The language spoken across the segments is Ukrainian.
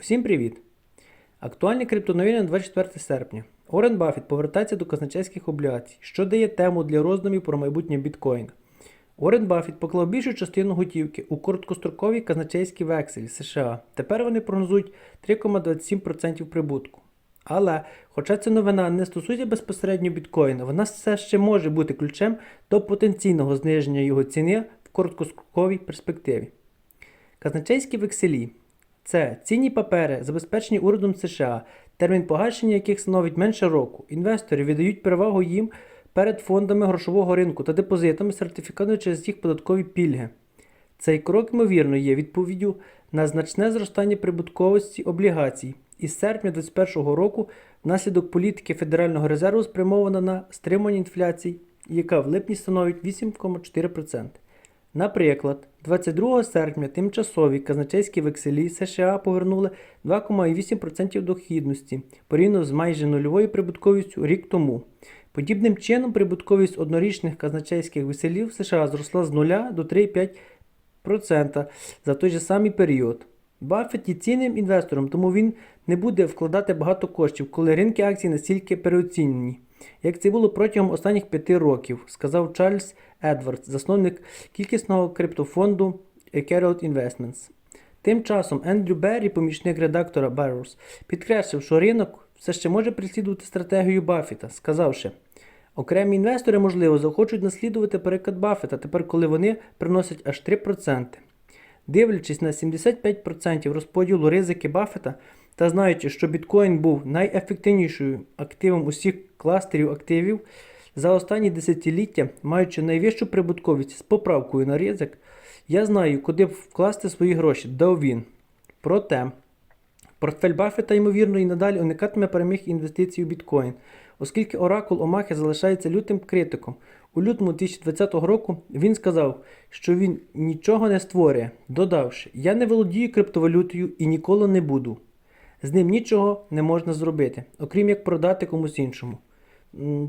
Усім привіт! Актуальні криптоновини на 24 серпня. Орен Баффет повертається до казначейських облігацій, що дає тему для роздумів про майбутнє біткоїна. Орен Баффет поклав більшу частину готівки у короткострокові казначейські векселі США. Тепер вони прогнозують 3,27% прибутку. Але, хоча ця новина не стосується безпосередньо біткоїна, вона все ще може бути ключем до потенційного зниження його ціни в короткостроковій перспективі. Казначейські векселі це цінні папери, забезпечені урядом США, термін погашення яких становить менше року. Інвестори віддають перевагу їм перед фондами грошового ринку та депозитами, сертифікованими через їх податкові пільги. Цей крок, ймовірно, є відповіддю на значне зростання прибутковості облігацій. Із серпня 2021 року внаслідок політики Федерального резерву спрямована на стримання інфляції, яка в липні становить 8,4%. Наприклад, 22 серпня тимчасові казначейські векселі США повернули 2,8% дохідності порівняно з майже нульовою прибутковістю рік тому. Подібним чином, прибутковість однорічних казначейських векселів США зросла з 0 до 3,5% за той же самий період. Баффет є цінним інвестором, тому він не буде вкладати багато коштів, коли ринки акцій настільки переоцінені, як це було протягом останніх п'яти років, сказав Чарльз Едвардс, засновник кількісного криптофонду Carrot Investments. Тим часом Ендрю Беррі, помічник редактора Barrows, підкреслив, що ринок все ще може переслідувати стратегію Баффета, сказавши, окремі інвестори, можливо, захочуть наслідувати переклад Баффета тепер, коли вони приносять аж 3%. Дивлячись на 75% розподілу ризики Баффета та знаючи, що біткоін був найефективнішою активом усіх кластерів активів за останні десятиліття, маючи найвищу прибутковість з поправкою на ризик, я знаю, куди б вкласти свої гроші, дав він. Проте, портфель Баффета, ймовірно, і надалі уникатиме прямих інвестицій у біткоін, оскільки оракул Омахи залишається лютим критиком. У лютому 2020 року він сказав, що він нічого не створює, додавши: Я не володію криптовалютою і ніколи не буду. З ним нічого не можна зробити, окрім як продати комусь іншому.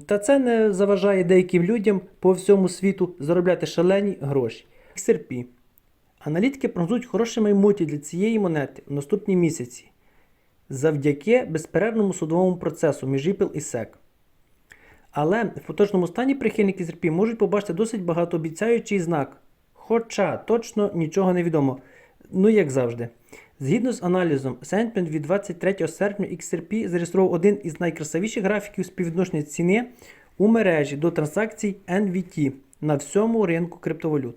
Та це не заважає деяким людям по всьому світу заробляти шалені гроші. XRP. Аналітики прогнозують хороше майбутнє для цієї монети в наступні місяці завдяки безперервному судовому процесу між Ripple і SEC. Але в поточному стані прихильники XRP можуть побачити досить багатообіцяючий знак, хоча точно нічого не відомо. Ну, як завжди. Згідно з аналізом, Sentiment від 23 серпня XRP зареєстрував один із найкрасивіших графіків співвідношення ціни у мережі до транзакцій NVT на всьому ринку криптовалют.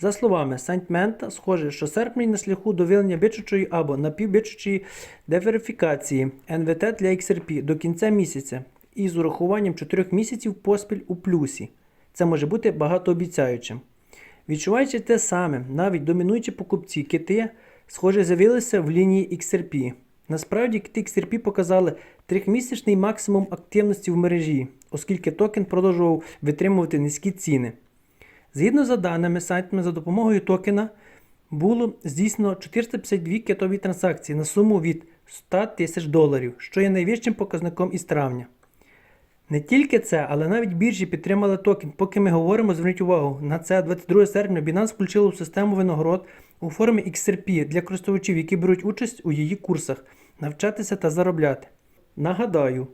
За словами Сентмента, схоже, що серпень на шляху до вилення бичучої або напівбичучої деверифікації НВТ для XRP до кінця місяця із урахуванням 4 місяців поспіль у плюсі. Це може бути багатообіцяючим. Відчуваючи те саме, навіть домінуючі покупці кити, схоже, з'явилися в лінії XRP. Насправді, XRP показали трьохмісячний максимум активності в мережі, оскільки токен продовжував витримувати низькі ціни. Згідно за даними сайтами, за допомогою токена було здійснено 452 китові транзакції на суму від 100 тисяч доларів, що є найвищим показником із травня. Не тільки це, але навіть біржі підтримали токен. Поки ми говоримо, зверніть увагу, на це 22 серпня Binance включила в систему винагород у формі XRP для користувачів, які беруть участь у її курсах, навчатися та заробляти. Нагадаю,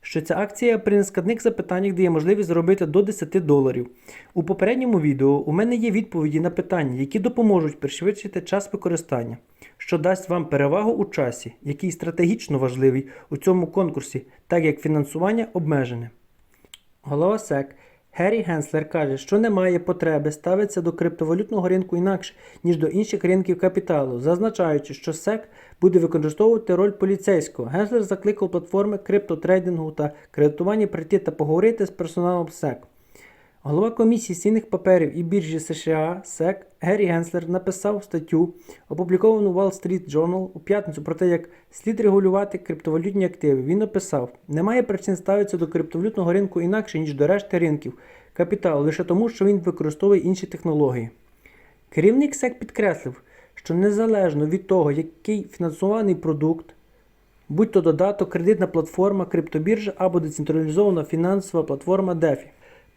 що ця акція при нескладних запитаннях дає можливість заробити до 10 доларів. У попередньому відео у мене є відповіді на питання, які допоможуть пришвидшити час використання, що дасть вам перевагу у часі, який стратегічно важливий у цьому конкурсі, так як фінансування обмежене. Голова СЕК Геррі Генслер каже, що немає потреби ставитися до криптовалютного ринку інакше, ніж до інших ринків капіталу, зазначаючи, що СЕК буде використовувати роль поліцейського. Генслер закликав платформи криптотрейдингу та кредитування прийти та поговорити з персоналом СЕК. Голова комісії з цінних паперів і біржі США СЕК Геррі Генслер написав статтю, опубліковану Wall Street Journal у п'ятницю про те, як слід регулювати криптовалютні активи. Він написав: немає причин ставитися до криптовалютного ринку інакше, ніж до решти ринків капіталу, лише тому, що він використовує інші технології. Керівник СЕК підкреслив, що незалежно від того, який фінансований продукт, будь то додаток, кредитна платформа, криптобіржа або децентралізована фінансова платформа DeFi.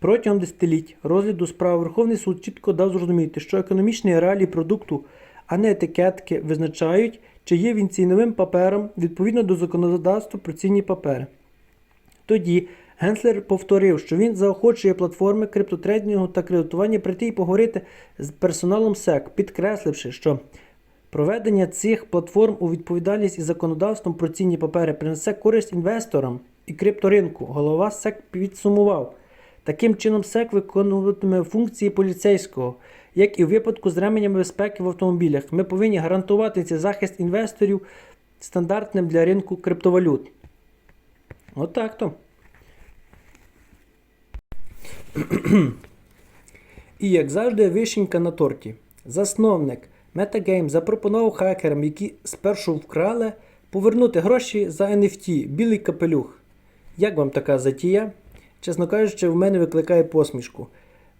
Протягом десятиліть розгляду справ Верховний суд чітко дав зрозуміти, що економічні реалії продукту, а не етикетки, визначають, чи є він цінним папером відповідно до законодавства про цінні папери. Тоді Генслер повторив, що він заохочує платформи криптотрейдингу та кредитування прийти і поговорити з персоналом СЕК, підкресливши, що проведення цих платформ у відповідальність із законодавством про цінні папери принесе користь інвесторам і крипторинку. Голова СЕК підсумував. Таким чином, СЕК виконуватиме функції поліцейського, як і в випадку з ременями безпеки в автомобілях. Ми повинні гарантувати цей захист інвесторів стандартним для ринку криптовалют. Отак то. І як завжди, вишенька на торті. Засновник Metagame запропонував хакерам, які спершу вкрали, повернути гроші за NFT, білий капелюх. Як вам така затія? Чесно кажучи, в мене викликає посмішку.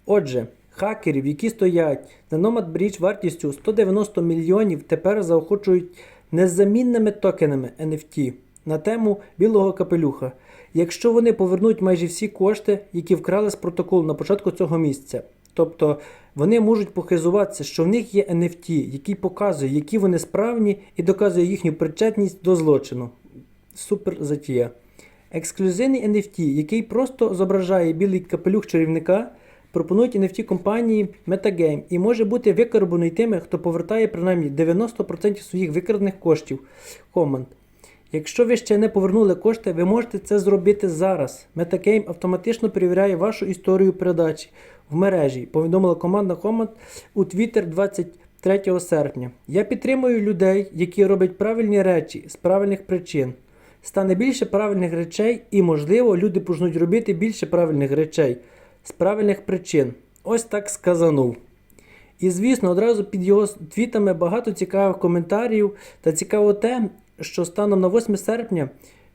Отже, хакерів, які стоять на Nomad Bridge вартістю 190 мільйонів, тепер заохочують незамінними токенами NFT на тему білого капелюха. Якщо вони повернуть майже всі кошти, які вкрали з протоколу на початку цього місяця. Тобто вони можуть похизуватися, що в них є NFT, який показує, які вони справні, і доказує їхню причетність до злочину. Супер затія. Ексклюзивний NFT, який просто зображає білий капелюх чарівника, пропонують NFT компанії Metagame і може бути викорбаний тими, хто повертає принаймні 90% своїх викрадених коштів. Команд. Якщо ви ще не повернули кошти, ви можете це зробити зараз. Metagame автоматично перевіряє вашу історію передачі в мережі, повідомила команда Команд у Twitter 23 серпня. Я підтримую людей, які роблять правильні речі з правильних причин. Стане більше правильних речей, і, можливо, люди почнуть робити більше правильних речей з правильних причин. Ось так сказанув. І звісно, одразу під його твітами багато цікавих коментарів та цікаво те, що станом на 8 серпня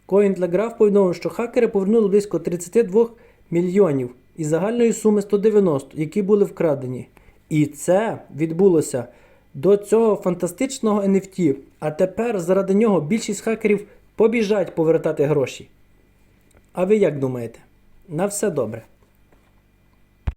CoinTelegraph повідомив, що хакери повернули близько 32 мільйонів із загальної суми 190, які були вкрадені. І це відбулося до цього фантастичного NFT. А тепер заради нього більшість хакерів побіжать повертати гроші. А ви як думаєте? На все добре.